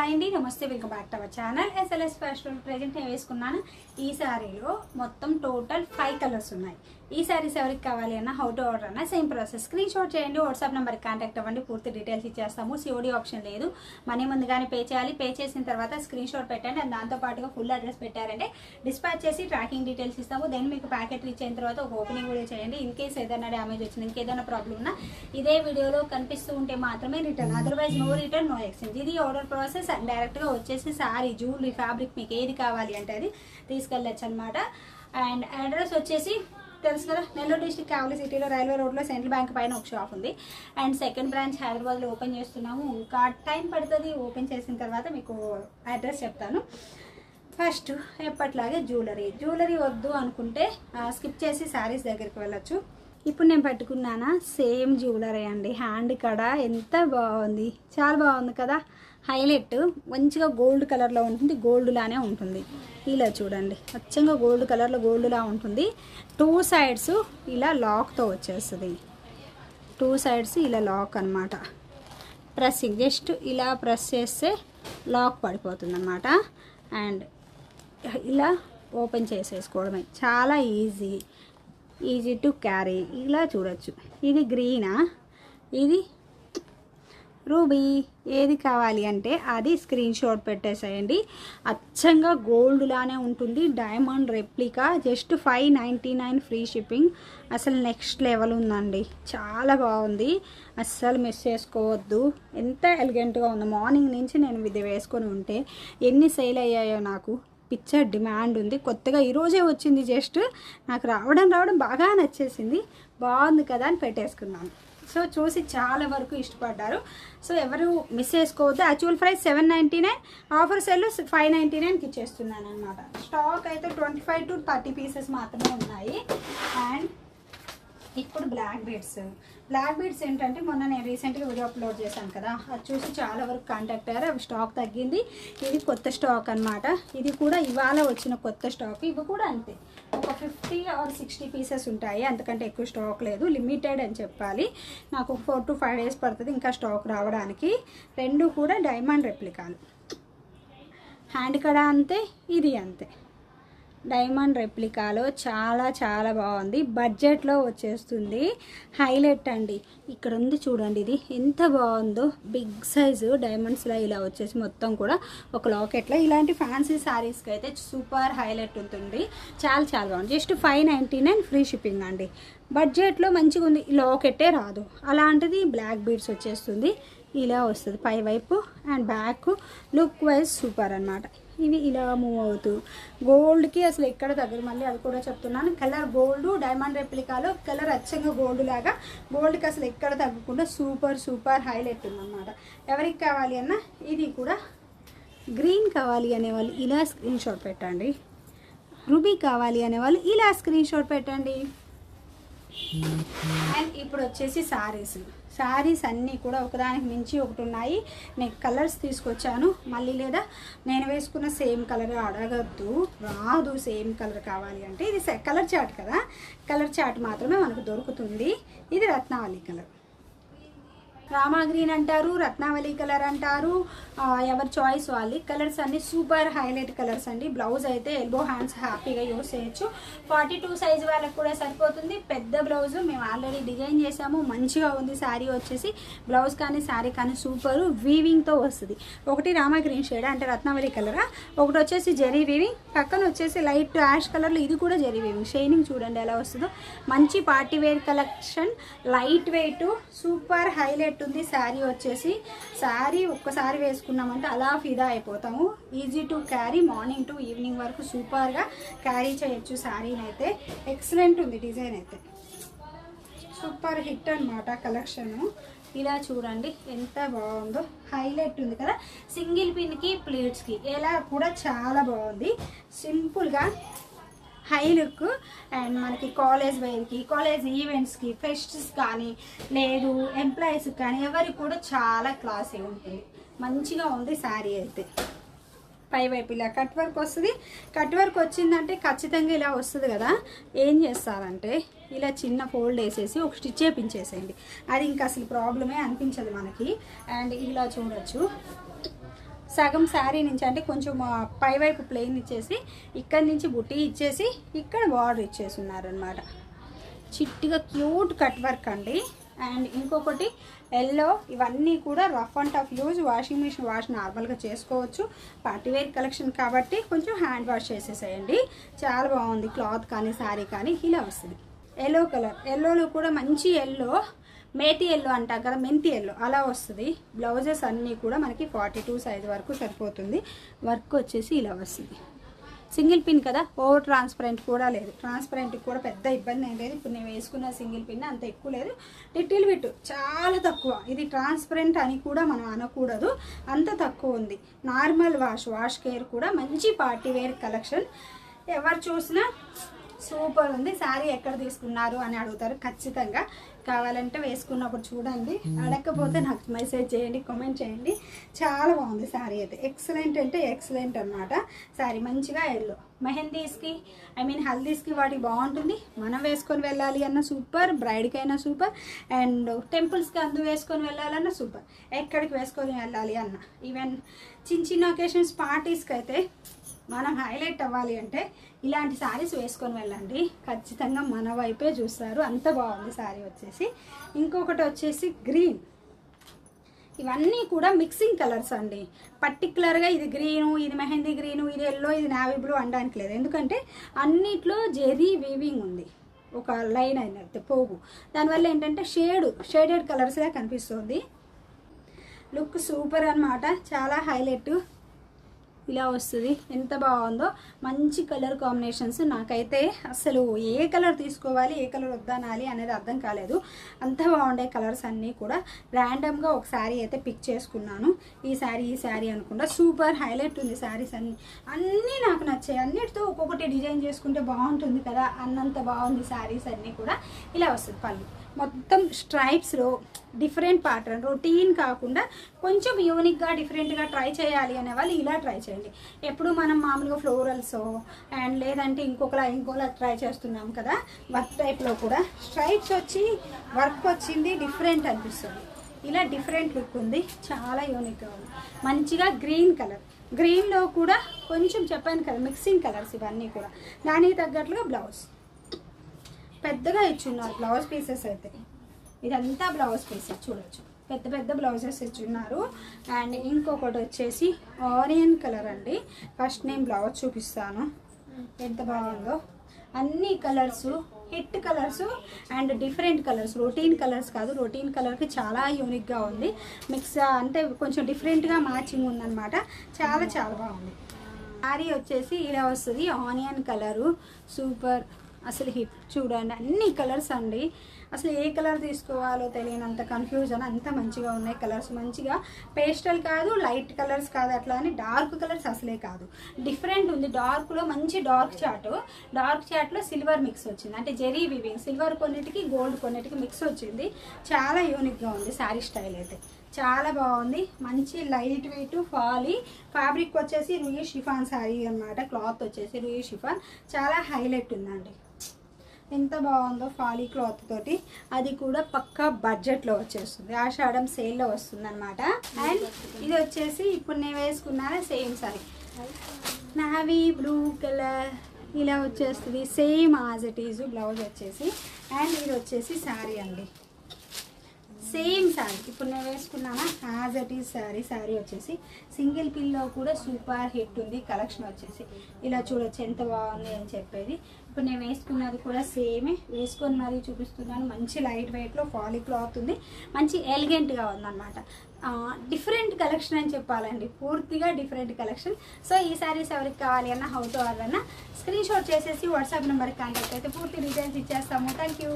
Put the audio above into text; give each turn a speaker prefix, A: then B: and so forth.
A: Hi అండి నమస్తే welcome back to our channel. SLS fashion present నేను వేసుకున్నాను. ఈ శారీలో మొత్తం టోటల్ ఫైవ్ కలర్స్ ఉన్నాయి. ఈ శారీస్ ఎవరికి కావాలి అన్న హౌ టు ఆర్డర్ అన్న సేమ్ ప్రాసెస్ స్క్రీన్ షాట్ చేయండి వాట్సాప్ నెంబర్కి కాంటాక్ట్ అవ్వండి పూర్తి డీటెయిల్స్ ఇచ్చేస్తాము. సిఓడి ఆప్షన్ లేదు. మనీ ముందుగానే పే చేయాలి. పే చేసిన తర్వాత స్క్రీన్ షాట్ పెట్టండి. అండ్ దాంతో పాటుగా ఫుల్ అడ్రస్ పెట్టారంటే డిస్పాచ్ చేసి ట్రాకింగ్ డీటెయిల్స్ ఇస్తాము. దెన్ మీకు ప్యాకెట్ రీచ్ అయిన తర్వాత ఒక ఓపెనింగ్ కూడా చేయండి. ఇన్ కేస్ ఏదైనా డ్యామేజ్ వచ్చింది ఇంకేదైనా ప్రాబ్లం ఉన్నా ఇదే వీడియోలో కనిపిస్తూ ఉంటే మాత్రమే return otherwise no return no exchange ఇది ఆర్డర్ ప్రాసెస్ అండ్ డైరెక్ట్గా వచ్చేసి సారీ జ్యువెలరీ ఫ్యాబ్రిక్ మీకు ఏది కావాలి అంటే అది తీసుకెళ్ళచ్చు అనమాట అండ్ అడ్రస్ వచ్చేసి తెలుసు కదా నెల్లూరు డిస్టిక్ కావలి సిటీలో రైల్వే రోడ్లో సెంట్రల్ బ్యాంక్ పైన ఒక షాప్ ఉంది. అండ్ సెకండ్ బ్రాంచ్ హైదరాబాద్లో ఓపెన్ చేస్తున్నాము. ఇంకా టైం పడుతుంది ఓపెన్ చేసిన తర్వాత మీకు అడ్రస్ చెప్తాను. ఫస్ట్ ఎప్పట్లాగే జ్యువెలరీ. జ్యువెలరీ వద్దు అనుకుంటే స్కిప్ చేసి శారీస్ దగ్గరికి వెళ్ళచ్చు. ఇప్పుడు నేను పట్టుకున్నానా? సేమ్ జ్యువెలరీ అండి. హ్యాండ్ కడ ఎంత బాగుంది. చాలా బాగుంది కదా. హైలైట్. మంచిగా గోల్డ్ కలర్లో ఉంటుంది గోల్డ్లానే ఉంటుంది. ఇలా చూడండి. అచ్చంగా గోల్డ్ కలర్లో గోల్డ్లా ఉంటుంది. టూ సైడ్స్ ఇలా లాక్తో వచ్చేస్తుంది. టూ సైడ్స్ ఇలా లాక్ అన్నమాట. ప్రెస్సింగ్. జస్ట్ ఇలా ప్రెస్ చేస్తే లాక్ పడిపోతుంది అనమాట అండ్ ఇలా ఓపెన్ చేసేసుకోవడమే. చాలా ఈజీ. Easy to carry. ఇలా చూడొచ్చు. ఇది గ్రీనా? ఇది రూబీ ఏది కావాలి అంటే అది స్క్రీన్ షాట్ పెట్టేసేయండి. అచ్చంగా గోల్డ్ లానే ఉంటుంది. Diamond replica just five ninety nine free shipping. అసలు నెక్స్ట్ లెవెల్ ఉందండి. చాలా బాగుంది. అస్సలు మిస్ చేసుకోవద్దు. ఎంత ఎలిగెంట్గా ఉంది. మార్నింగ్ నుంచి నేను ఇది వేసుకొని ఉంటే ఎన్ని సేల్ అయ్యాయో నాకు. పిక్చర్ డిమాండ్ ఉంది. కొత్తగా ఈరోజే వచ్చింది జస్ట్. నాకు రావడం రావడం బాగా నచ్చేసింది. బాగుంది కదా అని పెట్టేసుకున్నాను. సో చూసి చాలా వరకు ఇష్టపడ్డారు. సో ఎవరు మిస్ చేసుకోవద్దు. Actual price seven ninety nine offer sale five ninety నైన్కి ఇచ్చేస్తున్నాను అనమాట స్టాక్ అయితే twenty five to thirty pieces మాత్రమే ఉన్నాయి. అండ్ ఇప్పుడు బ్లాక్ బీడ్స్ బ్లాక్ బీడ్స్ ఏంటంటే మొన్న నేను రీసెంట్గా వీడియో అప్లోడ్ చేశాను కదా. అది చూసి చాలా వరకు కాంటాక్ట్ అయ్యారు. అవి స్టాక్ తగ్గింది. ఇది కొత్త స్టాక్ అన్నమాట. ఇది కూడా ఇవాళ వచ్చిన కొత్త స్టాక్ ఇవి కూడా అంతే. ఫిఫ్టీ ఆర్ సిక్స్టీ పీసెస్ ఉంటాయి. అంతకంటే ఎక్కువ స్టాక్ లేదు. లిమిటెడ్ అని చెప్పాలి. నాకు ఫోర్ టు ఫైవ్ డేస్ పడుతుంది ఇంకా స్టాక్ రావడానికి. రెండు కూడా డైమండ్ రెప్లికాలు. హ్యాండ్ కడ అంతే ఇది అంతే. డైమండ్ రెప్లికాలో చాలా చాలా బాగుంది. బడ్జెట్లో వచ్చేస్తుంది. హైలైట్ అండి. ఇక్కడ ఉంది చూడండి ఇది. ఎంత బాగుందో. బిగ్ సైజు డైమండ్స్లో ఇలా వచ్చేసి మొత్తం కూడా ఒక లాకెట్లో. ఇలాంటి ఫ్యాన్సీ శారీస్కి అయితే సూపర్ హైలైట్ ఉంటుంది. చాలా చాలా బాగుంది. Just five ninety nine free shipping అండి. బడ్జెట్లో మంచిగా ఉంది. లాకెట్టే రాదు. అలాంటిది బ్లాక్ బీడ్స్ వచ్చేస్తుంది. ఇలా వస్తుంది పై వైపు. And back look wise super అనమాట ఇవి ఇలా మూవ్ అవుతూ. గోల్డ్కి అసలు ఎక్కడ తగ్గదు. మళ్ళీ అది కూడా చెప్తున్నాను. కలర్ గోల్డ్ డైమండ్ రెప్లికాలో కలర్ అచ్చంగా గోల్డ్ లాగా. గోల్డ్కి అసలు ఎక్కడ తగ్గకుండా సూపర్ సూపర్ హైలైట్ ఉందన్నమాట. ఎవరికి కావాలి అన్న ఇది కూడా గ్రీన్ కావాలి అనేవాళ్ళు ఇలా స్క్రీన్ షాట్ పెట్టండి. రూబీ కావాలి అనేవాళ్ళు ఇలా స్క్రీన్ షాట్ పెట్టండి. అండ్ ఇప్పుడు వచ్చేసి సారీస్. శారీస్ అన్నీ కూడా ఒకదానికి మించి ఒకటి ఉన్నాయి నేను కలర్స్ తీసుకొచ్చాను. మళ్ళీ లేదా నేను వేసుకున్న సేమ్ కలర్ అడగద్దు. రాదు సేమ్ కలర్ కావాలి అంటే. ఇది కలర్ చాట్ కదా. కలర్ చాట్ మాత్రమే మనకు దొరుకుతుంది. ఇది రత్నావళి కలర్. రామా గ్రీన్ అంటారు రత్నావళి కలర్ అంటారు ఎవరి చాయిస్ వాళ్ళు కలర్స్ అన్ని సూపర్ హైలైట్ కలర్స్ అండి. బ్లౌజ్ అయితే ఎల్బో హ్యాండ్స్ హ్యాపీగా యూస్ చేయొచ్చు. ఫార్టీ టూ సైజ్ వాళ్ళకి కూడా సరిపోతుంది. పెద్ద బ్లౌజ్ మేము ఆల్రెడీ డిజైన్ చేసాము. మంచిగా ఉంది శారీ వచ్చేసి. బ్లౌజ్ కానీ శారీ కానీ సూపర్ వీవింగ్తో వస్తుంది. ఒకటి రామా గ్రీన్ షేడ్ అంటే రత్నావళి కలరా ఒకటి వచ్చేసి జెరీ వీవింగ్ పక్కన వచ్చేసి లైట్ యాష్ కలర్లో ఇది కూడా జెరీ వీవింగ్ షైనింగ్ చూడండి ఎలా వస్తుందో. మంచి party wear collection light weight super highlight ఉంది శారీ వచ్చేసి శారీ ఒక్కసారి వేసుకున్నామంటే అలా ఫిదా అయిపోతాము. Easy to carry morning to evening వరకు సూపర్గా క్యారీ చేయొచ్చు శారీని అయితే ఎక్సలెంట్ ఉంది డిజైన్ అయితే. సూపర్ హిట్ అనమాట కలెక్షను ఇలా చూడండి ఎంత బాగుందో. హైలైట్ ఉంది కదా. సింగిల్ పిన్కి ప్లేట్స్కి ఎలా కూడా చాలా బాగుంది. సింపుల్గా హై లుక్ అండ్ మనకి కాలేజ్ వేర్కి కాలేజ్ ఈవెంట్స్కి ఫెస్ట్స్ కానీ లేదు ఎంప్లాయీస్ కానీ ఎవరికి కూడా చాలా క్లాసీ ఉంటుంది. మంచిగా ఉంది శారీ అయితే. పై వైపు ఇలా కట్ వర్క్ వస్తుంది. కట్ వర్క్ వచ్చిందంటే ఖచ్చితంగా ఇలా వస్తుంది కదా. ఏం చేస్తారంటే ఇలా చిన్న ఫోల్డ్ వేసేసి ఒక స్టిచ్ చేపించేసేయండి. అది ఇంకా అసలు ప్రాబ్లమే అనిపించదు మనకి. అండ్ ఇలా చూడొచ్చు. సగం శారీ నుంచి అంటే కొంచెం పైవైపు ప్లెయిన్ ఇచ్చేసి ఇక్కడ నుంచి బుట్టి ఇచ్చేసి ఇక్కడ బార్డర్ ఇచ్చేసి ఉన్నారనమాట చిట్టిగా క్యూట్ కట్ వర్క్ అండి. అండ్ ఇంకొకటి ఎల్లో ఇవన్నీ కూడా rough and tough use washing machine wash నార్మల్గా చేసుకోవచ్చు. పార్టీవేర్ కలెక్షన్ కాబట్టి కొంచెం హ్యాండ్ వాష్ చేసేసేయండి. చాలా బాగుంది క్లాత్ కానీ శారీ కానీ ఇలా వస్తుంది. ఎల్లో కలర్ ఎల్లోలో కూడా మంచి ఎల్లో మేతి ఎల్లో అంటాం కదా మెంతి ఎల్లో. అలా వస్తుంది. బ్లౌజెస్ అన్నీ కూడా మనకి ఫార్టీ టూ సైజ్ వరకు సరిపోతుంది. వర్క్ వచ్చేసి ఇలా వస్తుంది. సింగిల్ పిన్ కదా? ఓవర్ ట్రాన్స్పరెంట్ కూడా లేదు. ట్రాన్స్పరెంట్ కూడా పెద్ద ఇబ్బంది ఏం లేదు. ఇప్పుడు నేను వేసుకున్న సింగిల్ పిన్ అంత ఎక్కువ లేదు. లిటిల్ బిట్ చాలా తక్కువ. ఇది ట్రాన్స్పరెంట్ అని కూడా మనం అనకూడదు. అంత తక్కువ ఉంది. నార్మల్ వాష్ వాష్ కేర్ కూడా మంచి పార్టీ వేర్ కలెక్షన్. ఎవరు చూసినా సూపర్ ఉంది. శారీ ఎక్కడ తీసుకున్నారు అని అడుగుతారు. ఖచ్చితంగా కావాలంటే వేసుకున్నప్పుడు చూడండి. అడగకపోతే నాకు మెసేజ్ చేయండి కామెంట్ చేయండి. చాలా బాగుంది శారీ అయితే. ఎక్సలెంట్ అంటే ఎక్సలెంట్ అన్నమాట. శారీ మంచిగా ఎల్లో మెహందీస్కి ఐ మీన్ హల్దీస్కి వాటికి బాగుంటుంది. మనం వేసుకొని వెళ్ళాలి అన్న సూపర్. బ్రైడ్కైనా సూపర్. అండ్ టెంపుల్స్కి అందు వేసుకొని వెళ్ళాలన్నా సూపర్. ఎక్కడికి వేసుకొని వెళ్ళాలి అన్న. ఈవెన్ చిన్న చిన్న ఒకేషన్స్ పార్టీస్కి అయితే మనం హైలైట్ అవ్వాలి అంటే ఇలాంటి శారీస్ వేసుకొని వెళ్ళండి. ఖచ్చితంగా మన వైపే చూస్తారు. అంత బాగుంది శారీ వచ్చేసి. ఇంకొకటి వచ్చేసి గ్రీన్. ఇవన్నీ కూడా మిక్సింగ్ కలర్స్ అండి. పర్టికులర్గా ఇది గ్రీను ఇది మెహందీ గ్రీను ఇది ఎల్లో ఇది నావీ బ్లూ అనడానికి లేదు. ఎందుకంటే అన్నిట్లో జెరీ వీవింగ్ ఉంది. ఒక లైన్ అయినట్టు పోగు. దానివల్ల ఏంటంటే షేడ్ షేడెడ్ కలర్స్గా కనిపిస్తుంది. లుక్ సూపర్ అన్నమాట. చాలా హైలైట్. ఇలా వస్తుంది. ఎంత బాగుందో. మంచి కలర్ కాంబినేషన్స్ నాకైతే అసలు ఏ కలర్ తీసుకోవాలి ఏ కలర్ వద్దనాలి అనేది అర్థం కాలేదు. అంత బాగుండే కలర్స్ అన్నీ కూడా ర్యాండమ్గా ఒక శారీ అయితే పిక్ చేసుకున్నాను. ఈ శారీ ఈ శారీ అనుకుంటా. సూపర్ హైలైట్ ఉంది శారీస్ అన్నీ. అన్నీ నాకు నచ్చాయి. అన్నిటితో ఒక్కొక్కటి డిజైన్ చేసుకుంటే బాగుంటుంది కదా అన్నంత బాగుంది శారీస్ అన్నీ కూడా. ఇలా వస్తుంది పళ్ళు. మొత్తం స్ట్రైప్స్లో డిఫరెంట్ ప్యాటర్న్ రొటీన్ కాకుండా కొంచెం యూనిక్గా డిఫరెంట్గా ట్రై చేయాలి అనే వాళ్ళు ఇలా ట్రై చేయండి. ఎప్పుడు మనం మామూలుగా ఫ్లోరల్స్ అండ్ లేదంటే ఇంకొకలా ఇంకోలా ట్రై చేస్తున్నాం కదా వర్క్ టైప్లో కూడా స్ట్రైప్స్ వచ్చి వర్క్ వచ్చింది డిఫరెంట్ అనిపిస్తుంది. ఇలా డిఫరెంట్ లుక్ ఉంది చాలా యూనిక్గా ఉంది. మంచిగా గ్రీన్ కలర్ గ్రీన్లో కూడా కొంచెం చెప్పాను కదా మిక్సింగ్ కలర్స్ ఇవన్నీ కూడా. దానికి తగ్గట్లుగా బ్లౌజ్ పెద్దగా ఇచ్చున్నారు బ్లౌజ్ పీసెస్ అయితే. ఇదంతా బ్లౌజ్ పీసెస్ చూడొచ్చు. పెద్ద పెద్ద బ్లౌజెస్ ఇచ్చున్నారు. అండ్ ఇంకొకటి వచ్చేసి ఆరియన్ కలర్ అండి. ఫస్ట్ నేను బ్లౌజ్ చూపిస్తాను. ఎంత బాగుందో. అన్ని colours hit colours and different colours. Routine colours కాదు. రొటీన్ కలర్కి చాలా యూనిక్గా ఉంది. మిక్స్ అంటే కొంచెం డిఫరెంట్గా మ్యాచింగ్ ఉందన్నమాట. చాలా చాలా బాగుంది. శారీ వచ్చేసి ఇలా వస్తుంది. Onion colour. సూపర్. అసలు హిట్ చూడండి అన్ని కలర్స్ అండి. అసలు ఏ కలర్ తీసుకోవాలో తెలియనంత కన్ఫ్యూజన్ అంత మంచిగా ఉన్నాయి కలర్స్. మంచిగా పేస్టల్ కాదు లైట్ కలర్స్ కాదు అట్లా అని డార్క్ కలర్స్ అసలే కాదు. డిఫరెంట్ ఉంది. డార్క్లో మంచి డార్క్ చాట్ డార్క్ చాట్లో సిల్వర్ మిక్స్ వచ్చింది. అంటే జెరీ వివింగ్ సిల్వర్ కొన్నిటికి గోల్డ్ కొన్నిటికి మిక్స్ వచ్చింది. చాలా యూనిక్గా ఉంది శారీ స్టైల్ అయితే. చాలా బాగుంది. మంచి లైట్ వెయిట్ ఫాలీ ఫ్యాబ్రిక్ వచ్చేసి రుయి షిఫాన్ శారీ అన్నమాట. క్లాత్ వచ్చేసి రుయి షిఫాన్. చాలా హైలైట్ ఉందండి. ఎంత బాగుందో ఫాలీ క్లాత్ తోటి. అది కూడా పక్కా బడ్జెట్లో వచ్చేస్తుంది. ఆషాఢం సేల్లో వస్తుంది అనమాట అండ్ ఇది వచ్చేసి ఇప్పుడు నేను వేసుకున్నాను same sari. Navy blue colour ఇలా వచ్చేస్తుంది. Same as it is blouse వచ్చేసి. అండ్ ఇది వచ్చేసి శారీ అండి. సేమ్ శారీ ఇప్పుడు నేను వేసుకున్నానా? As it is sari sari వచ్చేసి. సింగిల్ పిల్లో కూడా సూపర్ హిట్ ఉంది. కలెక్షన్ వచ్చేసి. ఇలా చూడొచ్చు ఎంత బాగుంది అని చెప్పేది. ఇప్పుడు నేను వేసుకున్నది కూడా సేమే. వేసుకొని మరీ చూపిస్తున్నాను. మంచి లైట్ వెయిట్లో ఫాలీ క్లాత్ ఉంది. మంచి ఎలిగెంట్గా ఉందన్నమాట. డిఫరెంట్ కలెక్షన్ అని చెప్పాలండి. పూర్తిగా డిఫరెంట్ కలెక్షన్ సో ఈ సారీస్ ఎవరికి కావాలి అన్న హౌ టు ఆర్డర్ అన్న స్క్రీన్ షాట్ చేసేసి వాట్సాప్ నెంబర్కి కాంటాక్ట్ అయితే పూర్తి డీటెయిల్స్ ఇచ్చేస్తాము. Thank you